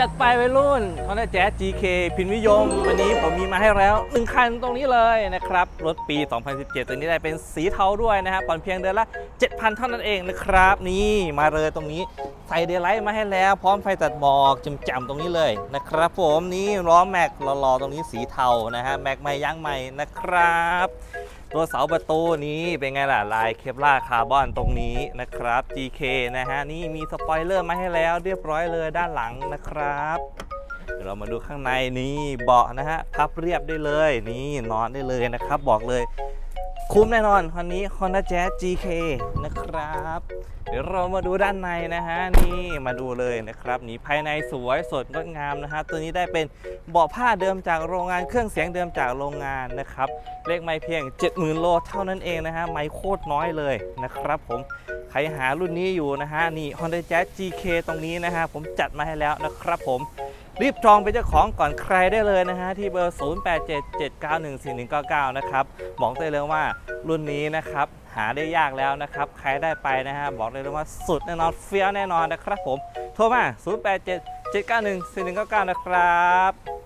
จัดไปวัยรุ่น Honda Jazz GK พินวิยม วันนี้ผมมีมาให้แล้ว1คันตรงนี้เลยนะครับ รถปี 2017 ตัวนี้ได้เป็นสีเทาด้วยนะฮะผ่อนเพียงเดือนละ 7,000 เท่านั้นเองนะครับ นี่มาเลยตรงนี้ ใส่เดลไลท์มาให้แล้ว พร้อมไฟตัดหมอกจำๆตรงนี้เลยนะครับ ผมนี่ล้อแม็กรอๆตรงนี้สีเทานะฮะแม็กใหม่ยางใหม่นะครับ ตัวเสาประตูนี้เป็นไงล่ะลายเคปลาคาร์บอนตรงนี้นะครับ GK นะฮะนี่มีสปอยเลอร์มาให้แล้วเรียบร้อยเลยด้านหลังนะครับเดี๋ยวเรามาดูข้างในนี่เบาะนะฮะพับเรียบได้เลยนี่นอนได้เลยนะครับ บอกเลย คุ้มแน่นอนคันนี้ Honda Jazz GK นะครับ เดี๋ยวเรามาดูด้านในนะฮะ นี่มาดูเลยนะครับ นี่ภายในสวยสดงดงามนะฮะ ตัวนี้ได้เป็นเบาะผ้าเดิมจากโรงงานเครื่องเสียงเดิมจากโรงงานนะครับ เลขไม่เพียง 70,000 โลเท่านั้นเองนะฮะ ไม่โคตรน้อยเลยนะครับผมใครหารุ่นนี้อยู่นะฮะ นี่ Honda Jazz GK ตรงนี้นะฮะ ผมจัดมาให้แล้วนะครับผม รีบจองเป็นเจ้าของก่อนใครได้เลยนะฮะ ที่เบอร์ 0877914199 นะครับ บอกได้เลยว่ารุ่นนี้นะครับ หาได้ยากแล้วนะครับ ใครได้ไปนะฮะ บอกได้เลยว่าสุดแน่นอนเฟี้ยวแน่นอนนะครับผม โทรมา 0877914199 นะครับ